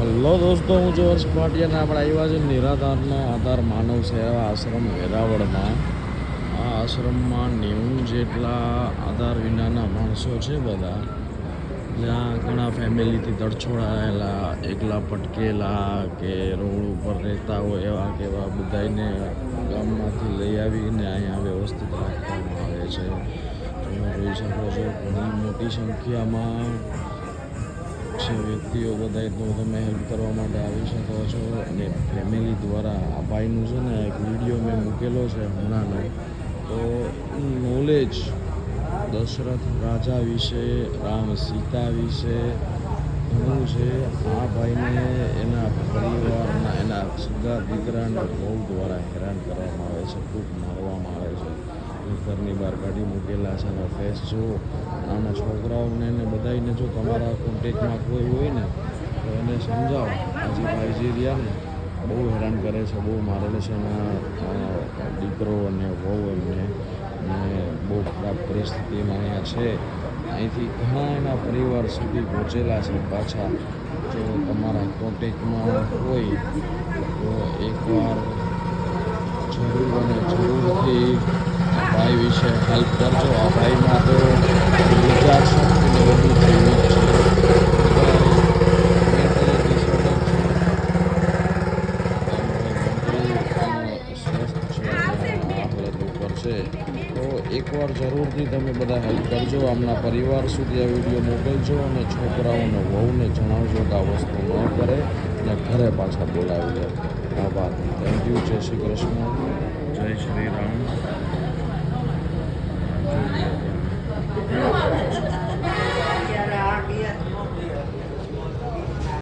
Hello દોસ્તો, હું જો હર્ષ ભાટિયા આપણે આવ્યા છે નિરાધારનો આધાર માનવ સેવા આશ્રમ વેરાવળમાં. આ આશ્રમમાં નેવું જેટલા આધાર વિનાના માણસો છે બધા. જ્યાં ઘણા ફેમિલીથી તડછોડાયેલા, એકલા પટકેલા, કે રોડ ઉપર રહેતા હોય એવા કે એવા બધાને ગામમાંથી લઈ આવીને અહીંયા વ્યવસ્થિત રાખવામાં આવે છે. તમે જોઈ શકો છો ઘણી મોટી સંખ્યામાં છે વ્યક્તિઓ બધા તો તમે હેલ્પ કરવા માટે આવી શકો છો અને ફેમિલી દ્વારા આ ભાઈનું છે ને એક વીડિયો મેં મૂકેલો છે હમણાંનો. તો નોલેજ દશરથ રાજા વિશે, રામ સીતા વિશે ઘણું છે, આ ભાઈને એના પરિવારના એના સગા દીકરાના બહુ દ્વારા હેરાન કરવામાં આવે છે ખૂબ મારવામાં આવે છે. ઘરની બહાર કાઢી મૂકેલા છે અને ફેસ જો નાના છોકરાઓને ને બધાને જો તમારા કોન્ટેક્ટમાં કોઈ હોય ને, તો એને સમજાવો. આજે ભાઈ રહ્યા ને, બહુ હેરાન કરે છે, બહુ મારેલ છે એના દીકરો અને વહુ એમને, ને બહુ ખરાબ પરિસ્થિતિમાં અહીંયા છે. અહીંથી ઘણા એના પરિવાર સુધી પહોંચેલા છે પાછા. જો તમારા કોન્ટેક્ટમાં હોય, તો એકવાર જરૂર અને જરૂરથી ભાઈ વિશે હેલ્પ કરજો. આ ભાઈમાં તો વિચાર શક્તિ ને બધું જેવી જ છે. તો એકવાર જરૂરથી તમે બધા હેલ્પ કરજો. આમના પરિવાર સુધી આ વીડિયો મોકલજો અને છોકરાઓને, વહુને જણાવજો કે આ વસ્તુ ન કરે અને ઘરે પાછા બોલાવી દે આભાર. થેન્ક યુ જય શ્રી કૃષ્ણ. જય શ્રી રામ.